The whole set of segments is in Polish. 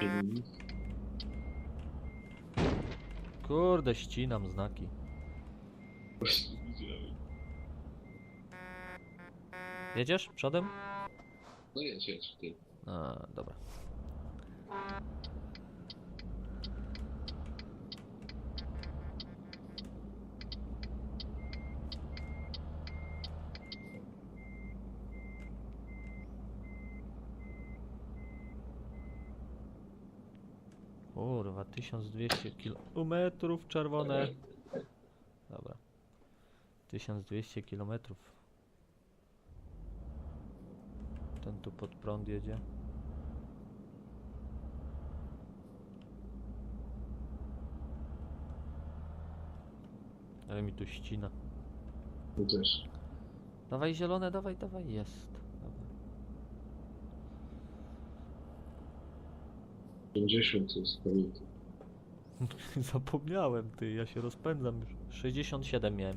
Mhm. Kurde, ścinam znaki. Jedziesz przodem? No jedź, jedź, ty. A, dobra. Kurwa, 1200 kilometrów czerwone. Dobra. 1200 kilometrów. Ten tu pod prąd jedzie. Ale mi tu ścina. No też. Dawaj zielone, dawaj, dawaj, jest. Dobra. 50 to jest pamiętam. Zapomniałem, ty, ja się rozpędzam już. 67 miałem.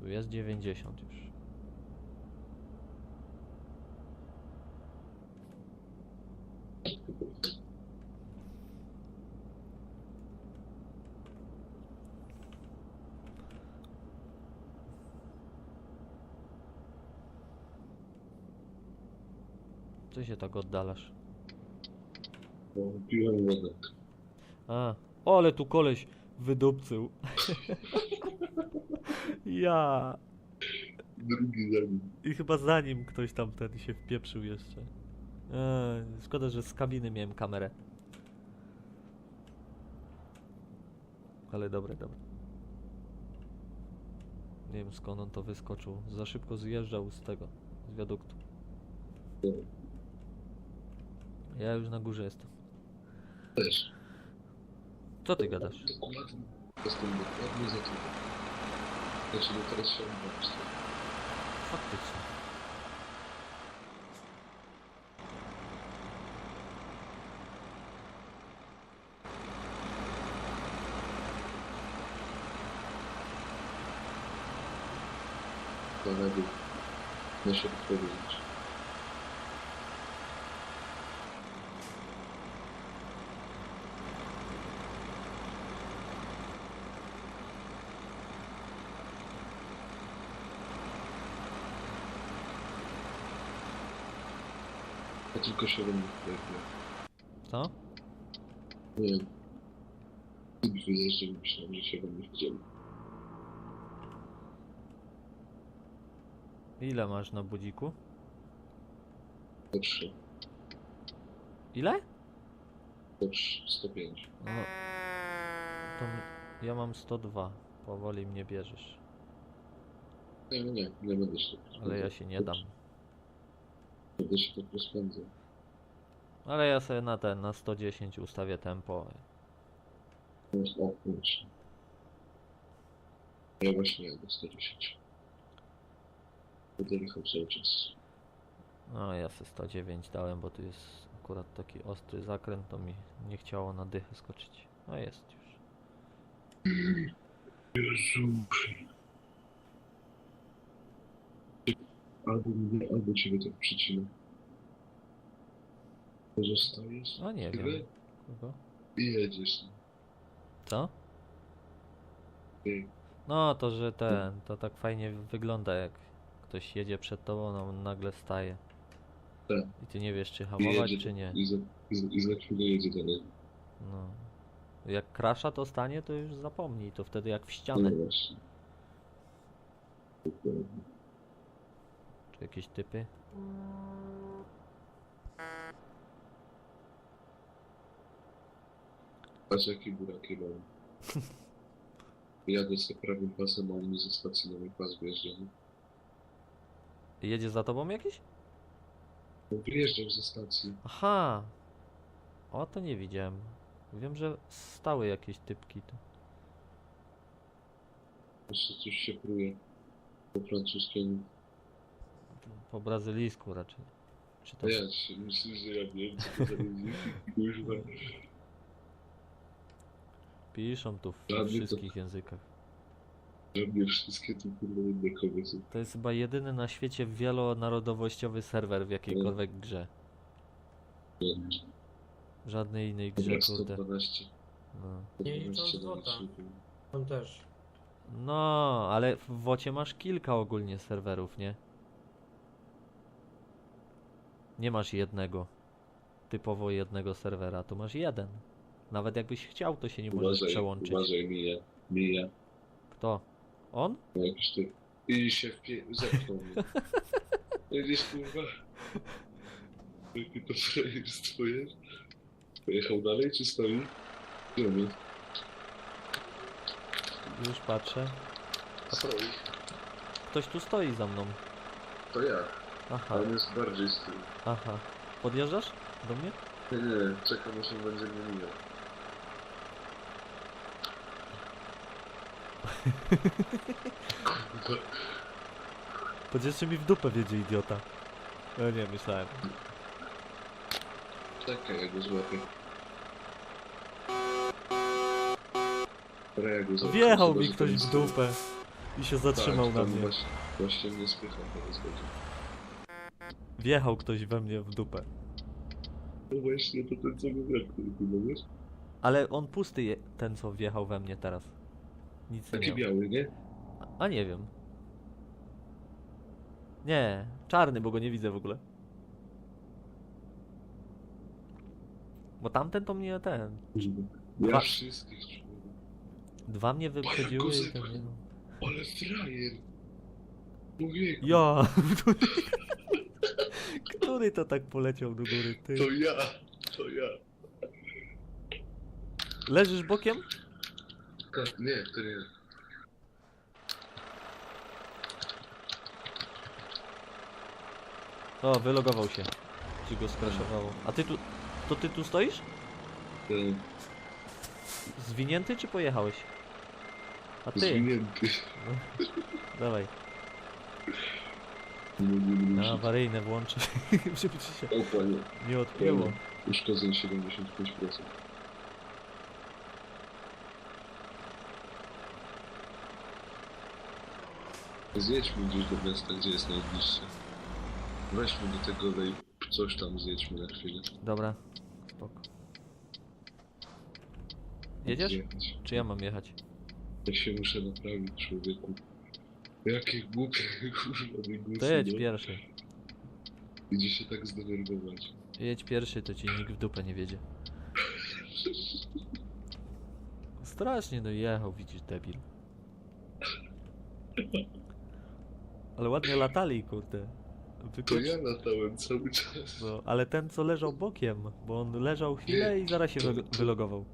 Tu jest 90 już. Co się tak oddalasz? Bo piłem wodę. A, o, ale tu koleś wydupcył. ja. Drugi za nim. I chyba zanim ktoś tam ten się wpieprzył jeszcze. Eee, szkoda, że z kabiny miałem kamerę. Ale dobre, dobre. Nie wiem skąd on to wyskoczył. Za szybko zjeżdżał z tego, z wiaduktu. Dobra. Ja już na górze jestem. Też. Co ty gadasz? Dokładnie. Jestem dokładnie za tym. Znaczy, no teraz się odwrócić. Faktycznie. Na lewo. Na się odpowiedzieć. Tylko 7 minut pojechałem. Co? Nie. Gdy wyjeżdżał, myślałem, że się we mnie. Ile masz na budziku? To 3. Ile? To 3, 105. No, to mi, ja mam 102. Powoli mnie bierzesz. Nie, nie, nie, nie będę się tak Ale ja się nie dam. Będę się tak rozpędzał. Ale ja sobie na ten, na 110 ustawię tempo. Jest oprócz. Ja właśnie jadę 110. Będę jechał cały czas. No ja sobie 109 dałem, bo tu jest akurat taki ostry zakręt, to mi nie chciało na dychę skoczyć. No jest już. Jezu. Albo mnie, albo ciebie tak przycina. Pozostajesz? No nie wiem. Kogo? I jedziesz. Co? Ty. No to, że ten, to tak fajnie wygląda jak ktoś jedzie przed tobą, no on nagle staje. Tak. I ty nie wiesz czy I hamować jedzie- czy nie. I za, i, za, I za chwilę jedzie dalej. No. Jak krasza to stanie, to już zapomnij, to wtedy jak w No ścianę. właśnie. Dokładnie. Czy jakieś typy? Patrz jakie buraki mam. Jadę sobie prawym pasem, a oni ze stacji na mój pas wyjeżdżają. Jedzie za tobą jakiś? No wyjeżdżam ze stacji. Aha! O, to nie widziałem. Wiem, że stały jakieś typki tu. Jeszcze coś się pruje. Po francuskiemu. Po brazylijsku raczej. Czy to... Się myślę, że ja wiem, co to za. Piszą tu w to- wszystkich językach. Że mnie wszystkie tu kurwa inne kobiety. To jest chyba jedyny na świecie wielonarodowościowy serwer w jakiejkolwiek grze. Żadnej innej grze, Dobra, kurde. 112. No. Nie licząc 112 na Wota. odcinku. On też. no, ale w Wocie masz kilka ogólnie serwerów, nie? Nie masz jednego. Typowo jednego serwera, to masz jeden. Nawet jakbyś chciał, to się nie możesz Uważaj, przełączyć. uważaj, mija. Mija. Kto? On? No jakiś ty. I się wpie... zepchnął mnie. Jedziesz kurwa. Jakie to frajerstwo jest? Pojechał dalej czy stoi? Jest? Już patrzę. Stoi. Ktoś tu stoi za mną. To ja. Aha, on jest bardziej z tyłu. aha. Podjeżdżasz do mnie? Nie, nie, czekam aż on będzie mnie mijał. Podjeżdżaj mi w dupę wiedzie idiota. No nie, myślałem. Czekaj, ja go złapię. Dobra, ja go złapię. Wjechał Chyba, mi że ktoś w dupę. I się zatrzymał tak, na tam mnie. Właśnie, właśnie mnie spychał teraz będzie. Wjechał ktoś we mnie w dupę. No właśnie, to ten co mówię, który chyba wiesz? Ale on pusty je, ten co wjechał we mnie teraz. Nic nie Taki miał. biały, nie? A nie wiem. Nie, czarny, bo go nie widzę w ogóle. Bo tamten to mnie ten. Ja Dwa- wszystkich człowiek. Dwa mnie wyprzedziły i ten nie. Ale frajer! Człowieku, Ja! Który to tak poleciał do góry? Ty. to ja, to ja. Leżysz bokiem? Tak, nie, to nie. O, wylogował się. Ci go skraszowało. A ty tu. To ty tu stoisz? To Zwinięty czy pojechałeś? A ty. zwinięty. Dawaj. Nie mogłem Na ruszyć. awaryjne włączę. Żeby ci się O panie, nie odpięło. uszkodzeń 75%. Zjedźmy gdzieś do miasta, gdzie jest najbliższe. Weźmy do tego lej... coś tam zjedźmy na chwilę. Dobra. Spoko. Jedziesz? Zjechać. Czy ja mam jechać? Ja się muszę naprawić, człowieku. Jakie głupie, kurwa, wygłosy, To jedź no. pierwszy. Idzie się tak zdenerwować. Jedź pierwszy, to ci nikt w dupę nie wiedzie. Strasznie no jechał, widzisz debil. Ale ładnie latali, kurde. To Wyklucz... ja latałem cały czas. No, ale ten co leżał bokiem, bo on leżał chwilę i zaraz się wy- wylogował.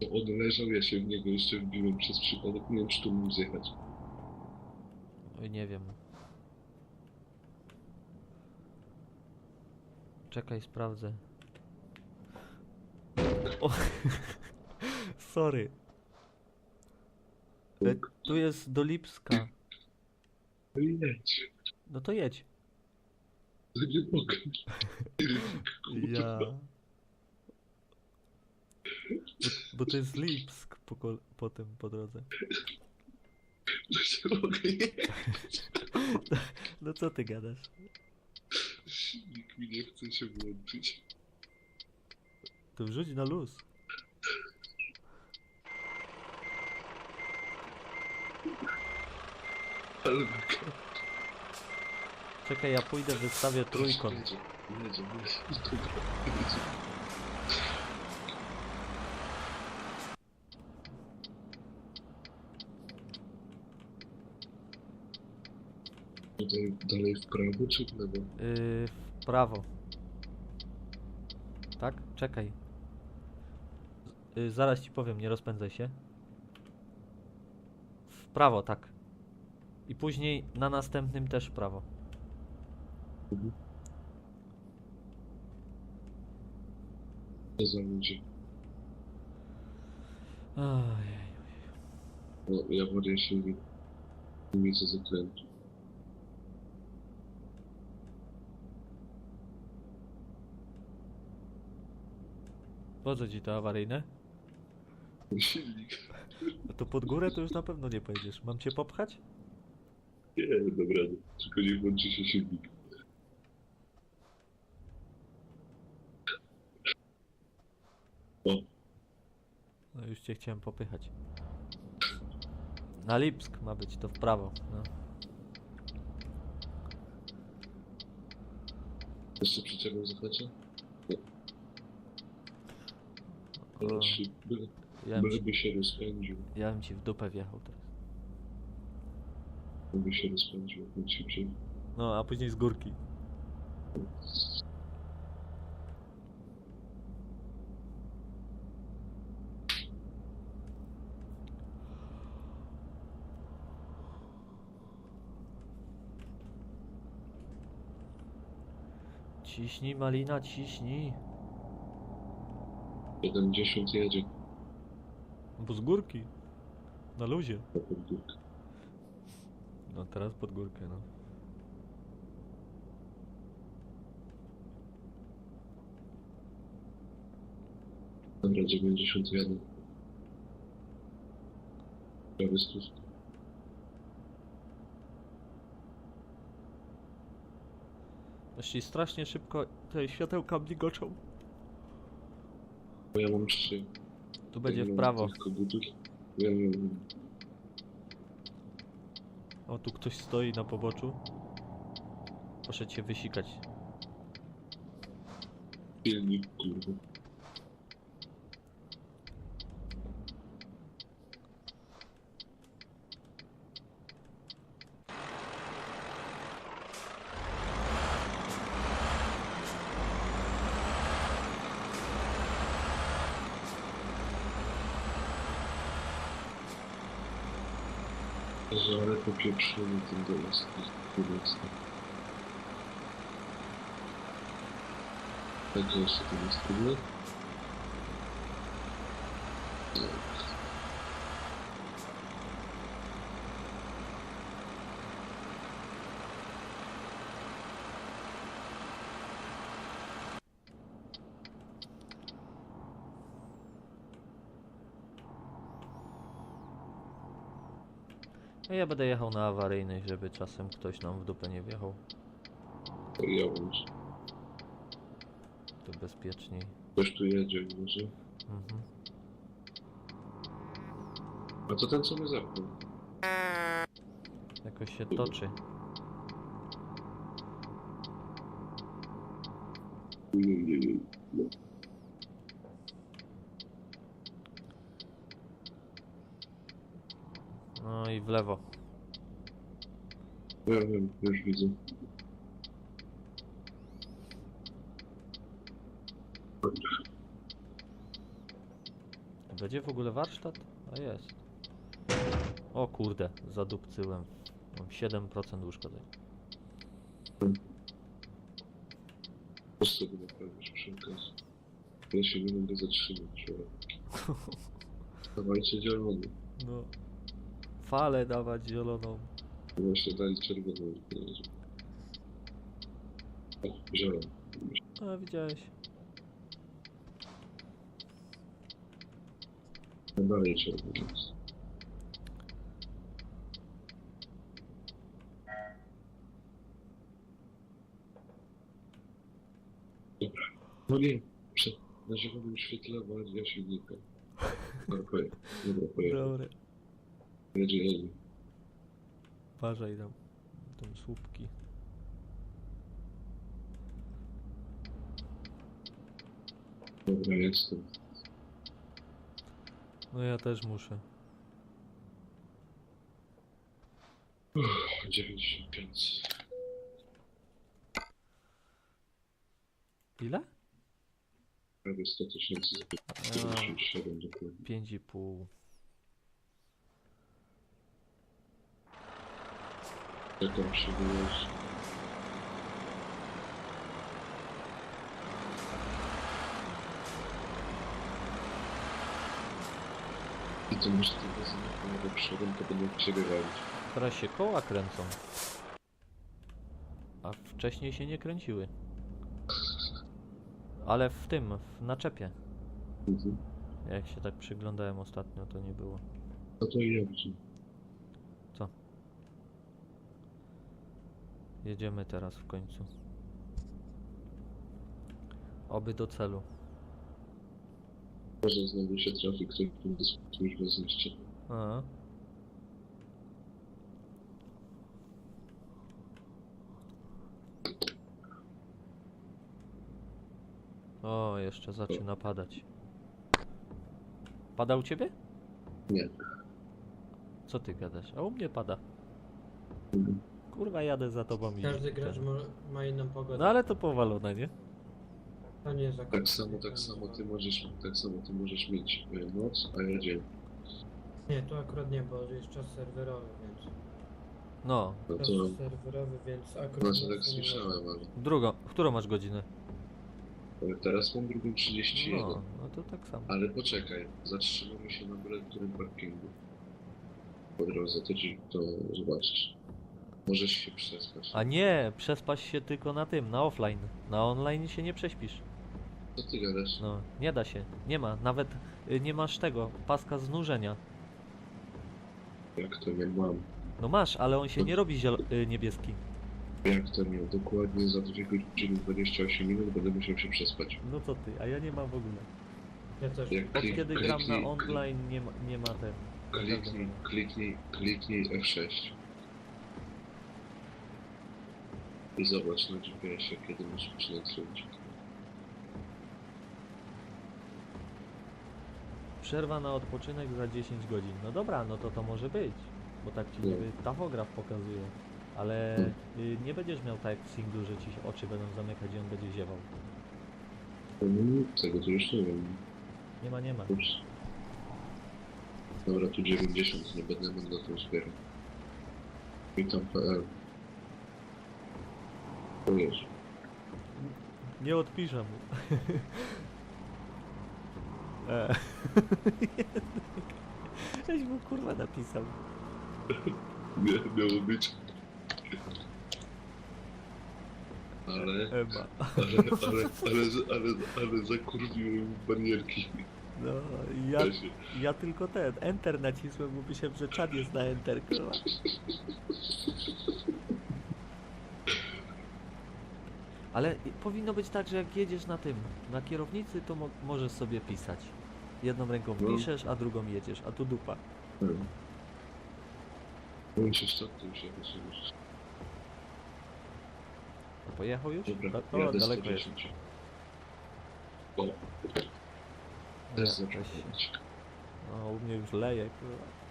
To on leżał, ja się w niego jeszcze wbiłem przez przypadek. Nie wiem, czy tu mógł zjechać. Oj, nie wiem. Czekaj, sprawdzę. O, sorry. E, tu jest do Lipska. No i jedź. No to jedź. To nie mogę. Ja. Bo, bo to jest Lipsk po, kol- po tym, po drodze. To nie mogę jechać. No co ty gadasz? Silnik mi nie chce się włączyć. To wrzuć na luz. Ale. Czekaj, ja pójdę, wystawię trójkąt. Jedzie, jedzie, jedzie. Dobra, jedzie. Tutaj dalej w prawo czy w lewo? Yy, w prawo. Tak? Czekaj. Yy, zaraz ci powiem, nie rozpędzaj się. W prawo, tak. I później na następnym też w prawo. Co za ludzie? Ojej. No, ja wodę się nie, widzę zakrętu. Po co ci to awaryjne? Silnik. No to pod górę to już na pewno nie pojedziesz. Mam cię popchać? Nie, dobra, tylko nie włączy się silnik. O, No już cię chciałem popychać. Na Lipsk ma być, to w prawo. No. jeszcze przyczepą zahacza? Nie. O, Ale się, byle, ja, bym byleby się rozpędził. ja bym ci w dupę wjechał teraz. Byleby się rozpędził, jak szybciej. No, a później z górki. Ciśnij, Malina, ciśnij. 70 jedzie Bo z górki. Na luzie. na. No teraz pod górkę, no. Dobra, 91. Prawie stówka. Jeśli strasznie szybko te światełka migoczą. Bo ja mam trzy. Tu będzie Ja w prawo. Tylko butów. Ja mam O, tu ktoś stoi na poboczu. Proszę cię wysikać. silnik, kurwa. Że ale popieprzony ten dojazd. Kurwa. Także jeszcze to jest trudne. Ja będę jechał na awaryjnej, żeby czasem ktoś nam w dupę nie wjechał. Ja już. To bezpieczniej. Ktoś tu jedzie może. Mhm. A to ten co mnie zapnął? Jakoś się toczy. No i w lewo. Ja wiem, już widzę. Będzie w ogóle warsztat? A jest. O kurde, zadupcyłem. Mam 7% uszkodzeń. Po co go naprawić przy okazji? Ja się nie mogę zatrzymać, człowiek. Dawajcie zielony. No. Falę dawać zieloną. Właśnie dali czerwoną. Zielony. A widziałeś. A dalej czerwony. Dobra. No nie, przed, na zielonym świetle awaria silnika. Parkuję. Dobra, pojechał. Jedzie, jedzie. Uważaj tam. Tam słupki. Dobra, jestem. No ja też muszę. 95. Ile? Prawie 100 tysięcy za A, 97 dokładnie. 5,5. Tam przybyłeś? I to masz tego znakowego przodem, to będą przebiegać. Teraz się koła kręcą. A wcześniej się nie kręciły. Ale w tym, w naczepie. Mhm. Jak się tak przyglądałem ostatnio, to nie było. No to i ja widzę. Jedziemy teraz w końcu. Oby do celu. Może znowu się trafi ktoś, zniszczy. A. O, jeszcze zaczyna padać. Pada u ciebie? Nie. Co ty gadasz? A u mnie pada. Mhm. Kurwa, jadę za tobą i... Każdy gracz ten- ma, ma inną pogodę. No ale to powalone, nie? To nie jest Tak samo, tak samo ty możesz, tak samo ty możesz mieć e, noc, a ja dzień. Nie, tu akurat nie, bo jest czas serwerowy, więc... No, No Czas to, serwerowy, więc akurat... znaczy tak nie słyszałem, ale drugą. W którą masz godzinę? ale teraz mam drugą 31. No, no to tak samo. Ale poczekaj, zatrzymamy się na którym parkingu. Po drodze, to ci to zobaczysz. Możesz się przespać. A nie, przespać się tylko na tym, na offline. Na online się nie prześpisz. Co ty gadasz? No, nie da się. Nie ma. Nawet y, nie masz tego, paska znużenia. Jak to nie mam? No masz, ale on się nie robi zielo- y, niebieski. Jak to nie? Dokładnie za 2 godziny 28 minut będę musiał się przespać. No co ty, a ja nie mam w ogóle. Ja też. Jak Od kiedy gram na kliknij- online nie ma, nie ma ten. Kliknij, kliknij, kliknij F6. I zobacz na GPS-ie, kiedy masz robić. Przerwa na odpoczynek za 10 godzin. No dobra, no to to może być. Bo tak ci Nie. niby tachograf pokazuje. Ale Hmm. y, nie będziesz miał tak jak w singlu, że ci się oczy będą zamykać i on będzie ziewał. Mm, Tego to już nie wiem. Nie ma, nie ma. Ups. Dobra, tu 90, nie będę mandatu zbierał. Witam.pl O Jezu. Nie odpiszę mu. e. Żeś mu kurwa napisał. Nie, miało być. Ale, Ema. ale, ale, ale, ale, ale zakurwiłem banierki. No, ja, się, ja tylko ten, enter nacisłem, bo myślałem, że czad jest na enter, kurwa. Ale powinno być tak, że jak jedziesz na tym, na kierownicy, to mo możesz sobie pisać. Jedną ręką No. piszesz, a drugą jedziesz, a tu dupa. Hmm. On się stopnił się wysunąć. A pojechał już? Dobra, Da- o, jadę daleko jest. 110. O, Ja, też zaczął weź. chodzić. No, u mnie już leje, kurwa.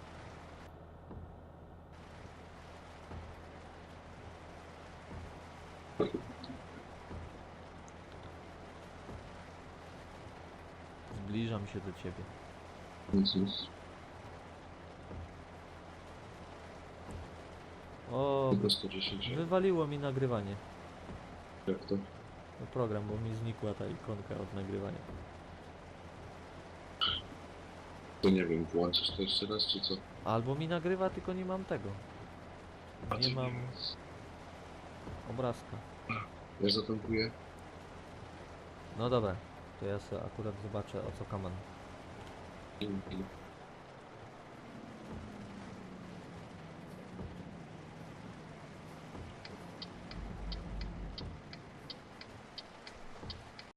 Zbliżam się do ciebie. Nic. O, Tylko 110. wywaliło mi nagrywanie. Jak to? No program, bo mi znikła ta ikonka od nagrywania. To nie wiem, włączysz to jeszcze raz, czy co? Albo mi nagrywa, tylko nie mam tego. A Nie ty mam obrazka. Ja zatankuję. No dobra, to ja sobie akurat zobaczę o co kaman.